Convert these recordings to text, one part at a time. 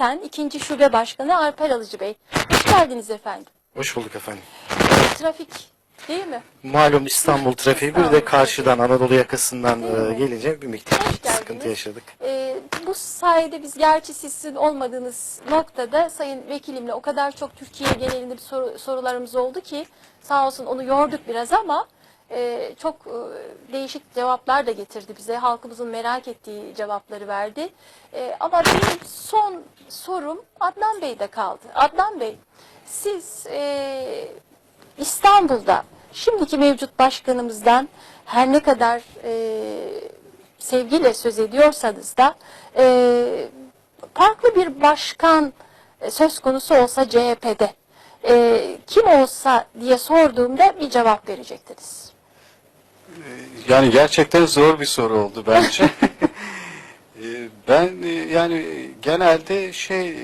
Sen 2. Şube Başkanı Alper Alıcı Bey. Hoş geldiniz efendim. Hoş bulduk efendim. Trafik değil mi? Malum İstanbul trafiği bir de karşıdan Anadolu yakasından e, gelince bir miktar Hoş geldiniz. sıkıntı yaşadık. Ee, bu sayede biz gerçi sizin olmadığınız noktada Sayın Vekilimle o kadar çok Türkiye genelinde bir soru- sorularımız oldu ki sağ olsun onu yorduk biraz ama e, çok e, değişik cevaplar da getirdi bize. Halkımızın merak ettiği cevapları verdi. E, ama benim son sorum Adnan Bey'de kaldı. Adnan Bey siz e, İstanbul'da şimdiki mevcut başkanımızdan her ne kadar e, sevgiyle söz ediyorsanız da e, farklı bir başkan e, söz konusu olsa CHP'de e, kim olsa diye sorduğumda bir cevap verecektiniz. Yani gerçekten zor bir soru oldu bence. Ee, ben e, yani genelde şey e,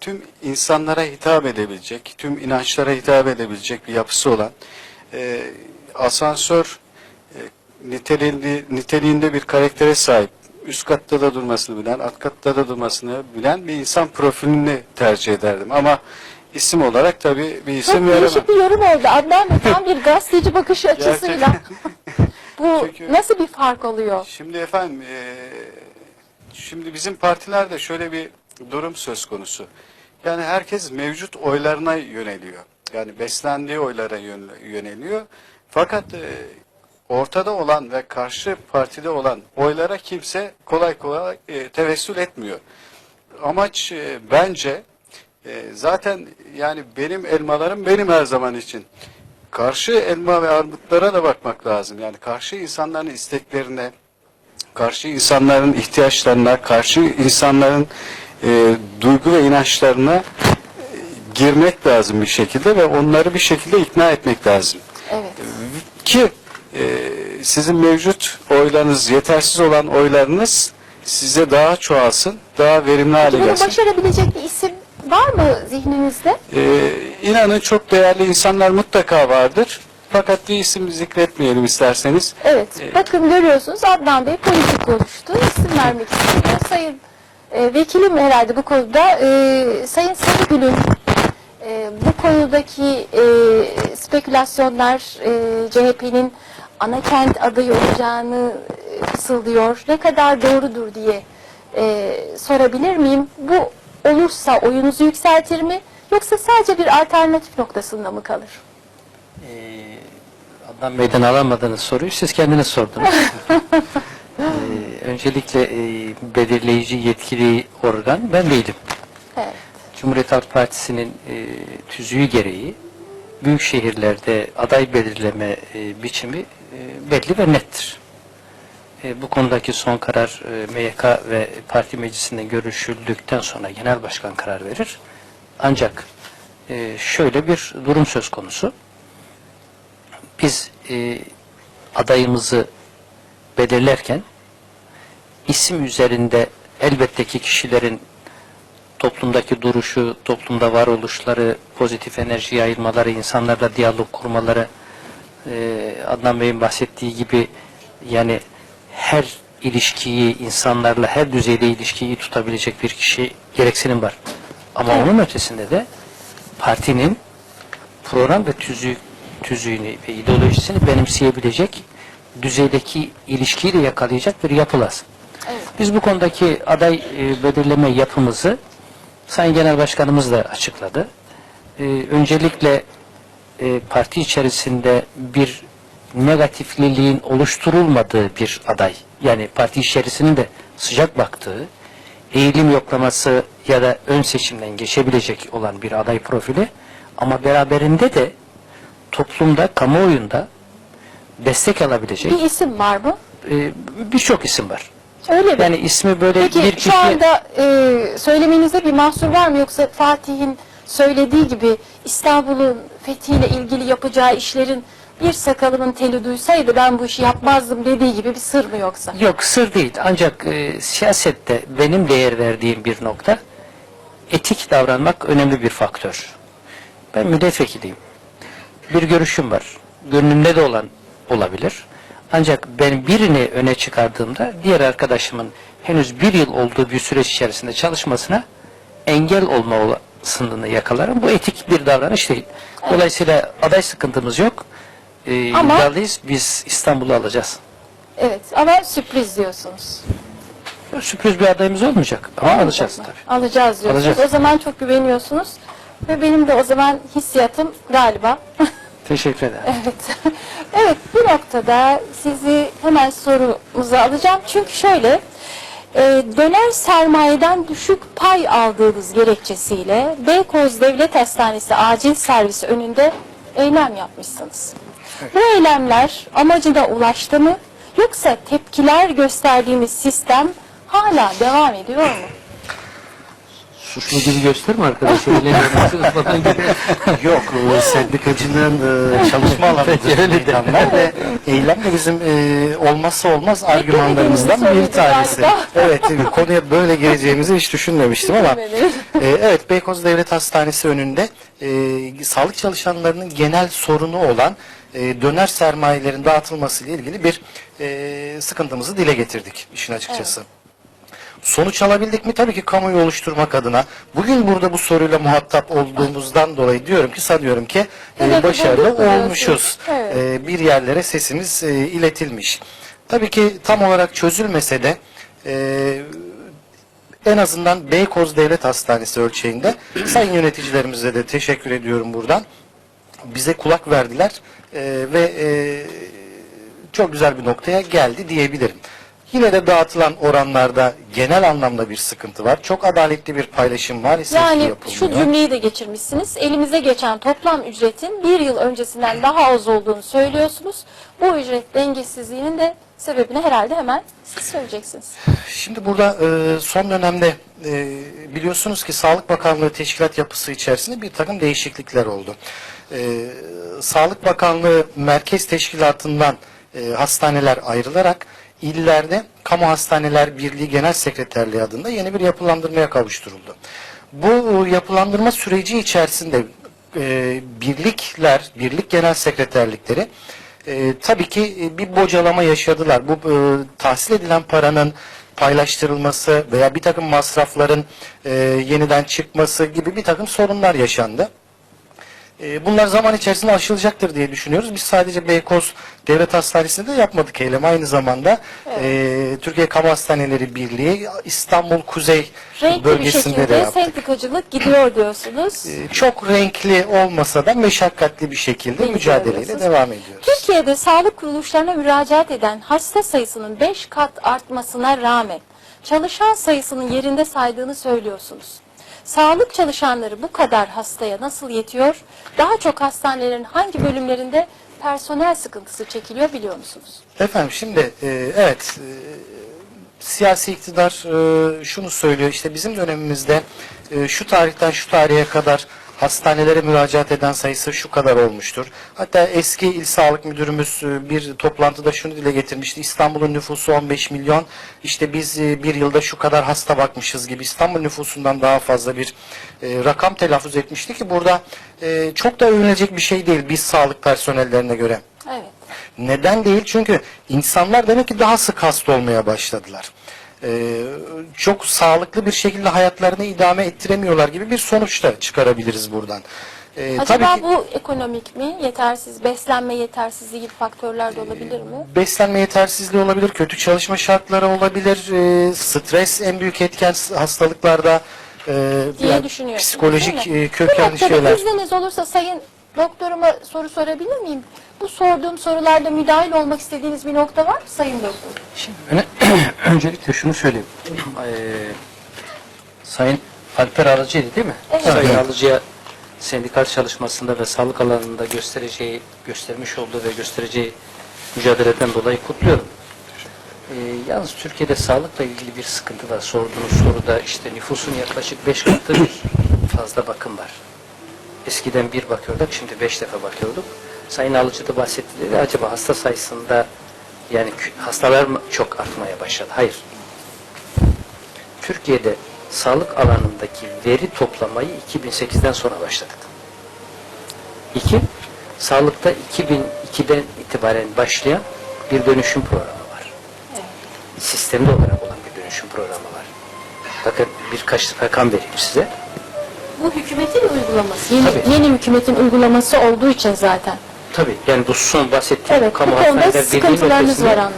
tüm insanlara hitap edebilecek, tüm inançlara hitap edebilecek bir yapısı olan e, asansör niteliğinde, niteliğinde bir karaktere sahip, üst katta da durmasını bilen, alt katta da durmasını bilen bir insan profilini tercih ederdim. Ama isim olarak tabii bir isim Çok veremem. değişik bir yorum oldu. Adnan Bey tam bir gazeteci bakış açısıyla. Bu Çünkü- nasıl bir fark oluyor? Şimdi efendim, eee, şimdi bizim partilerde şöyle bir durum söz konusu. Yani herkes mevcut oylarına yöneliyor. Yani beslendiği oylara yön- yöneliyor. Fakat eee, ortada olan ve karşı partide olan oylara kimse kolay kolay eee, tevessül etmiyor. Amaç eee, bence eee, zaten yani benim elmalarım benim her zaman için. Karşı elma ve armutlara da bakmak lazım. Yani karşı insanların isteklerine, karşı insanların ihtiyaçlarına, karşı insanların e, duygu ve inançlarına e, girmek lazım bir şekilde ve onları bir şekilde ikna etmek lazım. Evet. Ki e, sizin mevcut oylarınız, yetersiz olan oylarınız size daha çoğalsın, daha verimli hale Bunu gelsin. başarabilecek bir isim var mı zihninizde? Ee, inanın çok değerli insanlar mutlaka vardır. Fakat bir isim zikretmeyelim isterseniz. Evet. Ee, Bakın görüyorsunuz Adnan Bey politik konuştu. İsim vermek istemiyor. Sayın e, vekilim herhalde bu konuda e, Sayın Sarıgül'ün e, bu konudaki e, spekülasyonlar e, CHP'nin ana kent adayı olacağını e, fısıldıyor. Ne kadar doğrudur diye e, sorabilir miyim? Bu olursa oyunuzu yükseltir mi? Yoksa sadece bir alternatif noktasında mı kalır? Ee, Adnan Bey'den alamadığınız soruyu siz kendiniz sordunuz. Ee, öncelikle e, belirleyici yetkili organ ben değilim. Evet. Cumhuriyet Halk Partisi'nin e, tüzüğü gereği büyük şehirlerde aday belirleme e, biçimi e, belli ve nettir. E, bu konudaki son karar e, MYK ve parti meclisinde görüşüldükten sonra genel başkan karar verir. Ancak e, şöyle bir durum söz konusu. Biz e, adayımızı belirlerken isim üzerinde elbette ki kişilerin toplumdaki duruşu, toplumda varoluşları, pozitif enerji yayılmaları, insanlarla diyalog kurmaları, Adnan Bey'in bahsettiği gibi yani her ilişkiyi, insanlarla her düzeyde ilişkiyi tutabilecek bir kişi gereksinim var. Ama onun ötesinde de partinin program ve tüzüğü, tüzüğünü ve ideolojisini benimseyebilecek düzeydeki ilişkiyi de yakalayacak bir yapı lazım. Evet. Biz bu konudaki aday e, belirleme yapımızı Sayın Genel Başkanımız da açıkladı. E, öncelikle e, parti içerisinde bir negatifliliğin oluşturulmadığı bir aday. Yani parti içerisinin de sıcak baktığı, eğilim yoklaması ya da ön seçimden geçebilecek olan bir aday profili ama beraberinde de toplumda, kamuoyunda destek alabilecek Bir isim var mı? e, birçok isim var. Öyle mi? Yani ismi böyle Peki bir kişi... şu anda e, söylemenizde bir mahsur var mı yoksa Fatih'in söylediği gibi İstanbul'un fethiyle ilgili yapacağı işlerin bir sakalımın teli duysaydı ben bu işi yapmazdım dediği gibi bir sır mı yoksa? Yok sır değil ancak e, siyasette benim değer verdiğim bir nokta etik davranmak önemli bir faktör. Ben milletvekiliyim. Bir görüşüm var. Gönlümde de olan olabilir. Ancak ben birini öne çıkardığımda diğer arkadaşımın henüz bir yıl olduğu bir süreç içerisinde çalışmasına engel olma olasılığını yakalarım. Bu etik bir davranış değil. Dolayısıyla aday sıkıntımız yok. Ee, Ama- iddialıyız. Biz İstanbul'u alacağız. Evet ama sürpriz diyorsunuz. Sürpriz bir adayımız olmayacak ama alacağız tabii. Alacağız diyorsunuz. Alacağız. O zaman çok güveniyorsunuz. Ve benim de o zaman hissiyatım galiba. Teşekkür ederim. evet. evet bu noktada sizi hemen sorumuza alacağım. Çünkü şöyle e, döner sermayeden düşük pay aldığınız gerekçesiyle Beykoz Devlet Hastanesi acil servisi önünde eylem yapmışsınız. Bu eylemler amacına ulaştı mı? Yoksa tepkiler gösterdiğimiz sistem hala devam ediyor mu? Suçlu gibi gösterme arkadaşlar. falan gibi. Yok, e, sendikacının e, çalışma alanıdır meydanlar ve eylem de bizim e, olmazsa olmaz argümanlarımızdan bir tanesi. galiba. Evet, e, konuya böyle gireceğimizi hiç düşünmemiştim ama Düşünmedim. e, evet Beykoz Devlet Hastanesi önünde e, sağlık çalışanlarının genel sorunu olan e, döner sermayelerin dağıtılması ile ilgili bir e, sıkıntımızı dile getirdik işin açıkçası. Sonuç alabildik mi? Tabii ki kamuoyu oluşturmak adına. Bugün burada bu soruyla muhatap olduğumuzdan dolayı diyorum ki sanıyorum ki e, Hedefi başarılı olmuşuz. Evet. E, bir yerlere sesimiz e, iletilmiş. Tabii ki tam olarak çözülmese de e, en azından Beykoz Devlet Hastanesi ölçeğinde sayın yöneticilerimize de teşekkür ediyorum buradan. Bize kulak verdiler e, ve e, çok güzel bir noktaya geldi diyebilirim. Yine de dağıtılan oranlarda genel anlamda bir sıkıntı var. Çok adaletli bir paylaşım ki Yani yapılmıyor. şu cümleyi de geçirmişsiniz. Elimize geçen toplam ücretin bir yıl öncesinden daha az olduğunu söylüyorsunuz. Bu ücret dengesizliğinin de sebebini herhalde hemen siz söyleyeceksiniz. Şimdi burada e, son dönemde e, biliyorsunuz ki Sağlık Bakanlığı teşkilat yapısı içerisinde bir takım değişiklikler oldu. E, Sağlık Bakanlığı Merkez Teşkilatı'ndan e, hastaneler ayrılarak illerde Kamu Hastaneler Birliği Genel Sekreterliği adında yeni bir yapılandırmaya kavuşturuldu. Bu yapılandırma süreci içerisinde e, birlikler, birlik genel sekreterlikleri e, tabii ki e, bir bocalama yaşadılar. Bu e, tahsil edilen paranın paylaştırılması veya bir takım masrafların e, yeniden çıkması gibi bir takım sorunlar yaşandı. E, Bunlar zaman içerisinde aşılacaktır diye düşünüyoruz. Biz sadece Beykoz Devlet Hastanesi'nde de yapmadık eylem. Aynı zamanda e, Türkiye Kamu Hastaneleri Birliği İstanbul Kuzey Renkli bölgesinde de yaptık. sendikacılık gidiyor diyorsunuz. E, Çok renkli olmasa da meşakkatli bir şekilde mücadeleyle devam ediyoruz. Türkiye'de sağlık kuruluşlarına müracaat eden hasta sayısının 5 kat artmasına rağmen çalışan sayısının yerinde saydığını söylüyorsunuz. Sağlık çalışanları bu kadar hastaya nasıl yetiyor? Daha çok hastanelerin hangi bölümlerinde personel sıkıntısı çekiliyor biliyor musunuz? Efendim şimdi e, evet e, siyasi iktidar e, şunu söylüyor işte bizim dönemimizde e, şu tarihten şu tarihe kadar hastanelere müracaat eden sayısı şu kadar olmuştur. Hatta eski il sağlık müdürümüz e, bir toplantıda şunu dile getirmişti. İstanbul'un nüfusu 15 milyon. İşte biz e, bir yılda şu kadar hasta bakmışız gibi İstanbul nüfusundan daha fazla bir e, rakam telaffuz etmişti ki burada çok da övünecek bir şey değil biz sağlık personellerine göre. Evet. Neden değil? Çünkü insanlar demek ki daha sık hasta olmaya başladılar. Ee, çok sağlıklı bir şekilde hayatlarını idame ettiremiyorlar gibi bir sonuç da çıkarabiliriz buradan. Ee, Acaba tabii ki bu ekonomik mi? Yetersiz, beslenme yetersizliği gibi faktörler de olabilir mi? beslenme yetersizliği olabilir, kötü çalışma şartları olabilir, ee, stres en büyük etken hastalıklarda ee, diye düşünüyorsunuz. psikolojik değil mi? ee, kökenli noktada şeyler. izniniz olursa sayın doktoruma soru sorabilir miyim? Bu sorduğum sorularda müdahil olmak istediğiniz bir nokta var mı sayın doktor? Şimdi öne- öncelikle şunu söyleyeyim. Ee, Sayın Alper Arıcı'ydı değil mi? Evet. Sayın Evet. Arıcı'ya sendikal çalışmasında ve sağlık alanında göstereceği, göstermiş olduğu ve göstereceği mücadeleden dolayı kutluyorum. Ee, yalnız Türkiye'de sağlıkla ilgili bir sıkıntı var. Sorduğunuz soruda işte nüfusun yaklaşık 5 katı bir fazla bakım var. Eskiden bir bakıyorduk, şimdi beş defa bakıyorduk. Sayın Alıcı da bahsetti dedi. Acaba hasta sayısında yani hastalar mı çok artmaya başladı? Hayır. Türkiye'de sağlık alanındaki veri toplamayı 2008'den sonra başladık. İki, sağlıkta 2002'den itibaren başlayan bir dönüşüm programı var. Sistemli olarak olan bir dönüşüm programı var. Bakın birkaç rakam vereyim size. Bu hükümetin uygulaması. Yeni, Tabii. yeni hükümetin uygulaması olduğu için zaten. Tabii yani bu son bahsettiğim Evet, kamu hastaneler ötesinde, var kadarıyla.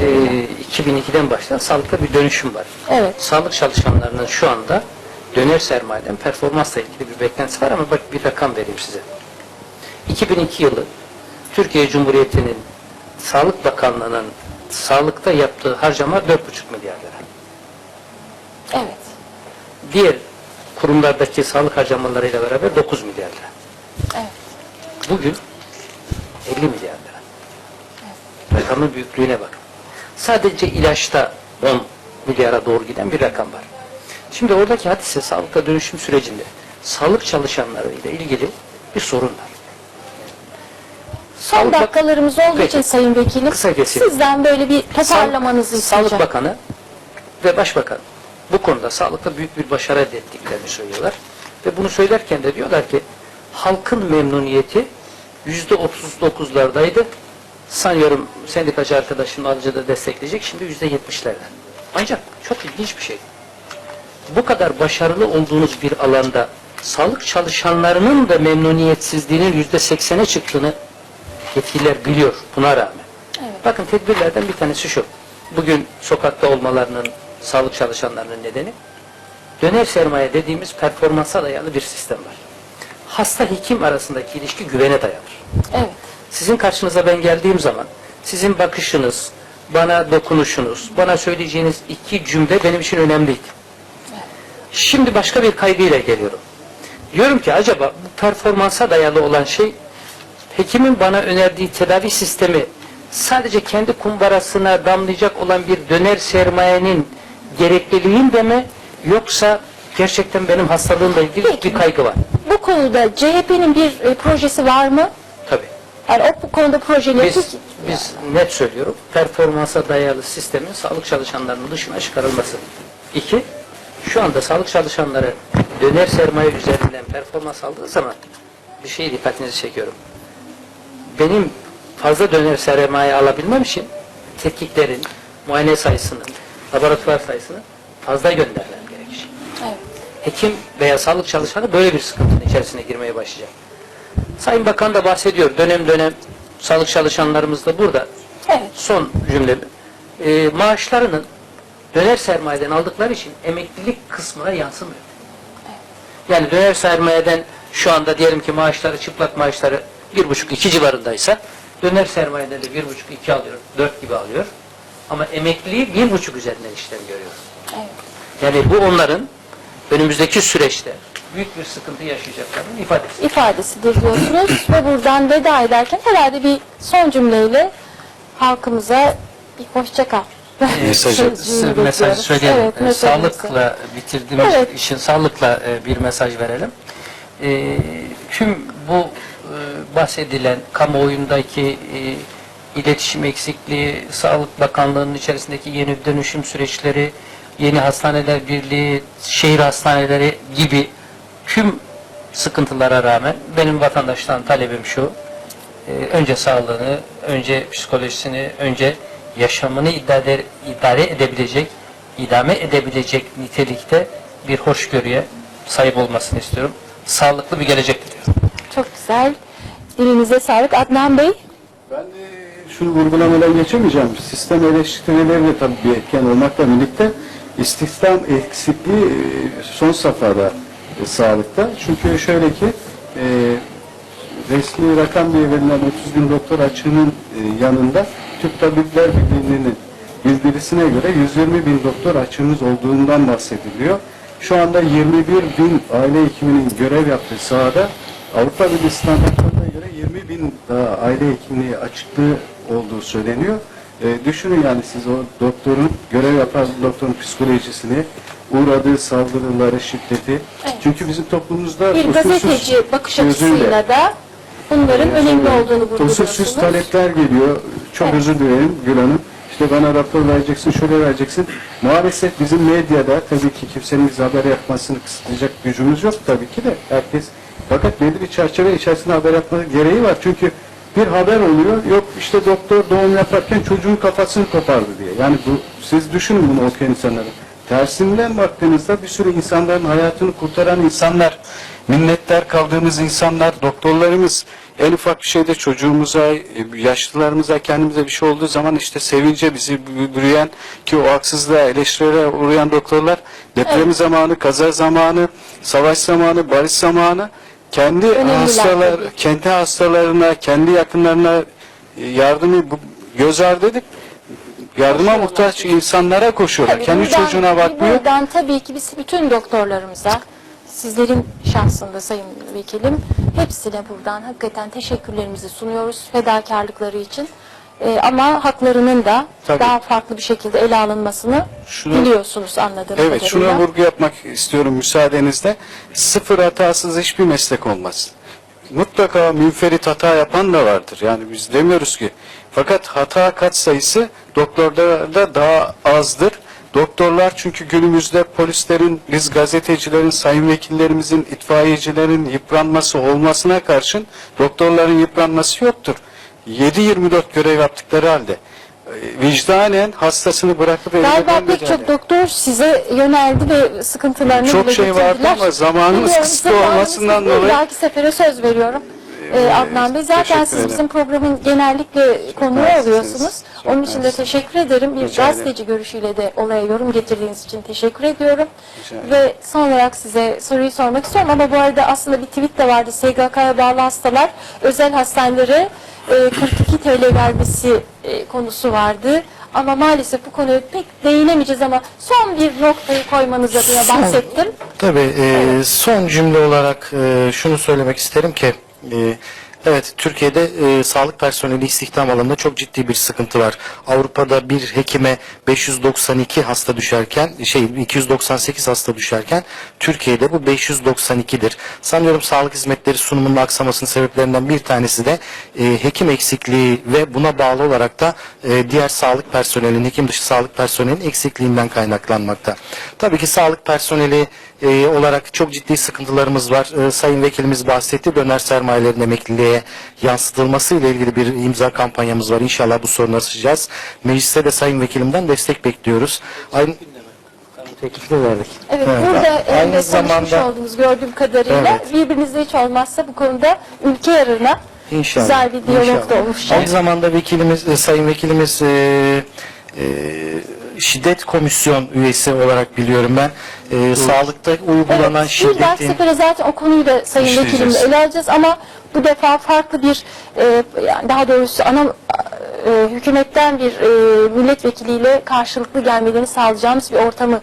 e, 2002'den başlayan sağlıkta bir dönüşüm var. Evet. Sağlık çalışanlarının şu anda döner sermayeden performansla ilgili bir beklentisi var ama bak bir rakam vereyim size. 2002 yılı Türkiye Cumhuriyeti'nin Sağlık Bakanlığı'nın sağlıkta yaptığı harcama 4,5 milyar lira. Evet. Diğer kurumlardaki sağlık harcamalarıyla beraber 9 milyar lira. Evet. Bugün 50 milyar lira. Rakamın büyüklüğüne bakın. Sadece ilaçta 10 milyara doğru giden bir rakam var. Şimdi oradaki hadise sağlıkta dönüşüm sürecinde sağlık çalışanları ile ilgili bir sorun var. Son Sağlık dakikalarımız olduğu Peki. için Sayın Vekilim Kısa sizden böyle bir toparlamanızı Sağlık isteyeceğim. Bakanı ve Başbakan bu konuda sağlıkta büyük bir başarı elde ettiklerini söylüyorlar. Ve bunu söylerken de diyorlar ki halkın memnuniyeti yüzde 39'lardaydı. Sanıyorum sendikacı arkadaşım Alıcı da destekleyecek. Şimdi yüzde 70'lerde. Ancak çok ilginç bir şey. Bu kadar başarılı olduğunuz bir alanda sağlık çalışanlarının da memnuniyetsizliğinin yüzde 80'e çıktığını yetkililer biliyor buna rağmen. Bakın tedbirlerden bir tanesi şu. Bugün sokakta olmalarının sağlık çalışanlarının nedeni döner sermaye dediğimiz performansa dayalı bir sistem var. Hasta hekim arasındaki ilişki güvene dayanır. Evet. Sizin karşınıza ben geldiğim zaman sizin bakışınız, bana dokunuşunuz, bana söyleyeceğiniz iki cümle benim için önemliydi. Şimdi başka bir kaygıyla geliyorum. Diyorum ki acaba bu performansa dayalı olan şey hekimin bana önerdiği tedavi sistemi sadece kendi kumbarasına damlayacak olan bir döner sermayenin gerekliliğinde mi yoksa gerçekten benim hastalığımla ilgili Peki. bir kaygı var. Bu konuda CHP'nin bir e, projesi var mı? Tabii. Yani o bu konuda projeleri Biz, biz net söylüyorum, performansa dayalı sistemin sağlık çalışanlarının dışına çıkarılması. İki, şu anda sağlık çalışanları döner sermaye üzerinden performans aldığı zaman bir şey dikkatinizi çekiyorum. Benim fazla döner sermaye alabilmem için tetkiklerin, muayene sayısının, laboratuvar sayısını fazla göndermem gerekecek. Evet. Hekim veya sağlık çalışanı böyle bir sıkıntının içerisine girmeye başlayacak. Sayın Bakan da bahsediyor. Dönem dönem sağlık çalışanlarımız da burada. Evet. Son cümlemi. Ee, maaşlarının döner sermayeden aldıkları için emeklilik kısmına yansımıyor. Yani döner sermayeden şu anda diyelim ki maaşları, çıplak maaşları bir buçuk iki civarındaysa döner sermayeden de bir buçuk iki alıyor, dört gibi alıyor. Ama emekliliği bir buçuk üzerinden işlem görüyor. Evet. Yani bu onların önümüzdeki süreçte büyük bir sıkıntı yaşayacaklarının ifadesi. ifadesidir diyorsunuz ve buradan veda ederken herhalde bir son cümleyle halkımıza bir hoşça kal. Mesajı. Mesajı söyleyelim. Evet, mesajınızı. sağlıkla bitirdiğimiz Evet. işin sağlıkla e, bir mesaj verelim. Ee, tüm bu e, bahsedilen kamuoyundaki e, iletişim eksikliği, Sağlık Bakanlığı'nın içerisindeki yeni dönüşüm süreçleri, yeni hastaneler birliği, şehir hastaneleri gibi tüm sıkıntılara rağmen benim vatandaştan talebim şu. Ee, önce sağlığını, önce psikolojisini, önce yaşamını idare, idare edebilecek, idame edebilecek nitelikte bir hoşgörüye sahip olmasını istiyorum. Sağlıklı bir gelecek diliyorum. Çok güzel. Dilinize sağlık. Adnan Bey. Ben de şunu vurgulamadan geçemeyeceğim. Sistem eleştirileri tabii bir etken olmakla birlikte istihdam eksikliği e, son safhada e, sağlıkta. Çünkü şöyle ki e, resmi rakam diye verilen 30 bin doktor açığının e, yanında Türk Tabipler Birliği'nin bildirisine göre 120 bin doktor açığımız olduğundan bahsediliyor. Şu anda 21 bin aile hekiminin görev yaptığı sahada Avrupa Birliği standartlarına göre 20 bin daha aile hekimliği açıklığı olduğu söyleniyor. E, düşünün yani siz o doktorun, görev yapan doktorun psikolojisini, uğradığı saldırıları, şiddeti. Çünkü bizim toplumumuzda Bir gazeteci bakış gözüyle, açısıyla da bunların önemli olduğunu vurguluyorsunuz. Usulsüz talepler geliyor. Çok Evet. özür dilerim Gül Hanım. İşte bana rapor vereceksin, şöyle vereceksin. Maalesef bizim medyada tabii ki kimsenin bize haber yapmasını kısıtlayacak gücümüz yok tabii ki de. Herkes fakat belli bir çerçeve içerisinde haber yapma gereği var. Çünkü bir haber oluyor. Yok işte doktor doğum yaparken çocuğun kafasını kopardı diye. Yani bu siz düşünün bunu okuyan insanları. Tersinden baktığınızda bir sürü insanların hayatını kurtaran insanlar, minnettar kaldığımız insanlar, doktorlarımız en ufak bir şeyde çocuğumuza, e, yaşlılarımıza, kendimize bir şey olduğu zaman işte sevince bizi bü- bürüyen ki o haksızlığa, eleştirilere uğrayan doktorlar deprem zamanı, kaza zamanı, savaş zamanı, barış zamanı kendi hastalar, kendi hastalarına, kendi yakınlarına e, yardımı bu- göz ardı edip yardıma muhtaç insanlara koşuyorlar. Tabii kendi buradan- çocuğuna bakmıyor. Buradan tabii ki biz bütün doktorlarımıza, sizlerin şahsında sayın vekilim, hepsine buradan hakikaten teşekkürlerimizi sunuyoruz fedakarlıkları için. Ee, ama haklarının da Tabii. daha farklı bir şekilde ele alınmasını Şunu- biliyorsunuz anladığım Evet, kadarıyla. şuna vurgu yapmak istiyorum müsaadenizle. Sıfır hatasız hiçbir meslek olmaz. Mutlaka münferit hata yapan da vardır. Yani biz demiyoruz ki. Fakat hata kat sayısı doktorlarda daha azdır. Doktorlar çünkü günümüzde polislerin, biz gazetecilerin, sayın vekillerimizin, itfaiyecilerin yıpranması olmasına karşın doktorların yıpranması yoktur. 7-24 görev yaptıkları halde e, vicdanen hastasını bırakıp evine Galiba pek çok doktor size yöneldi ve sıkıntılarını Çok şey vardı ama zamanımız Biliyorum, kısıtlı olmasından dolayı- Belki sefere söz veriyorum. Ee, Adnan Bey zaten siz ederim. bizim programın genellikle konuğu oluyorsunuz. Çok Onun için de teşekkür ederim. Bir Rica ederim. gazeteci görüşüyle de olaya yorum getirdiğiniz için teşekkür ediyorum. Ederim. Ve son olarak size soruyu sormak istiyorum ama bu arada aslında bir tweet de vardı. SGK'ya bağlı hastalar özel hastanelere e, 42 TL vermesi e, konusu vardı. Ama maalesef bu konuya pek değinemeyeceğiz ama son bir noktayı koymanız adına Son- bahsettim. Tabii e, son cümle olarak e, şunu söylemek isterim ki e, evet Türkiye'de e, sağlık personeli istihdam alanında çok ciddi bir sıkıntı var. Avrupa'da bir hekime 592 hasta düşerken şey 298 hasta düşerken Türkiye'de bu 592'dir. Sanıyorum sağlık hizmetleri sunumunun aksamasının sebeplerinden bir tanesi de e, hekim eksikliği ve buna bağlı olarak da e, diğer sağlık personelinin, hekim dışı sağlık personelinin eksikliğinden kaynaklanmakta. Tabii ki sağlık personeli e, olarak çok ciddi sıkıntılarımız var. E, Sayın Vekilimiz bahsetti. Döner sermayelerin emekliliğe yansıtılması ile ilgili bir imza kampanyamız var. İnşallah bu sorunu aşacağız. Mecliste de Sayın Vekilimden destek bekliyoruz. Aynı Teklifi de verdik. Evet, Evet, burada aynı e, zamanda- olduğumuz gördüğüm kadarıyla Evet. birbirinizle hiç olmazsa bu konuda ülke yararına İnşallah. güzel bir diyalog da oluşacak. Aynı zamanda vekilimiz, e, sayın vekilimiz e, e, şiddet komisyon üyesi olarak biliyorum ben. E, sağlıkta uygulanan Evet, bir dahaki şiddetin sefere zaten o konuyu da Sayın. Vekilimle ele alacağız ama bu defa farklı bir e, daha doğrusu ana e, hükümetten bir e, milletvekiliyle karşılıklı gelmelerini sağlayacağımız bir ortamı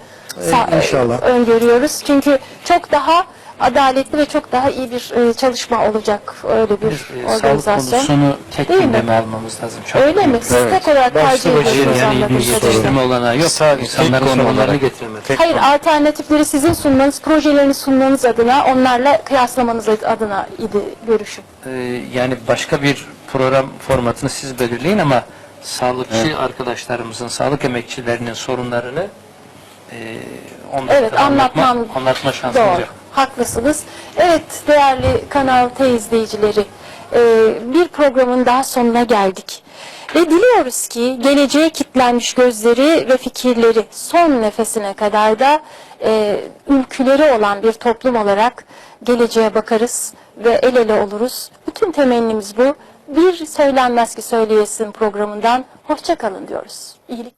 sa- inşallah. e, öngörüyoruz. Çünkü çok daha adaletli ve çok daha iyi bir e, çalışma olacak öyle bir Bir, e, sağlık organizasyon. konusunu tek Değil mi? gündeme almamız lazım. Çok Öyle mi? Siz Evet. tek olarak tercih ediyorsunuz Yani kadarıyla. geliştirme olanağı yok. Sadece İnsanların sorunlarını getirmek. Tek Hayır konu. alternatifleri sizin sunmanız, projelerini sunmanız adına onlarla kıyaslamanız adına idi görüşüm. Ee, yani başka bir program formatını siz belirleyin ama sağlıkçı arkadaşlarımızın, sağlık emekçilerinin sorunlarını e, on Evet, dakikada anlatma, anlatmam anlatma şansımız Doğru, yok. haklısınız. Evet değerli Kanal T izleyicileri, e, bir programın daha sonuna geldik. Ve diliyoruz ki geleceğe kilitlenmiş gözleri ve fikirleri son nefesine kadar da e, ülküleri olan bir toplum olarak geleceğe bakarız ve el ele oluruz. Bütün temennimiz bu. Bir söylenmez ki söyleyesin programından hoşça kalın diyoruz. İyilik.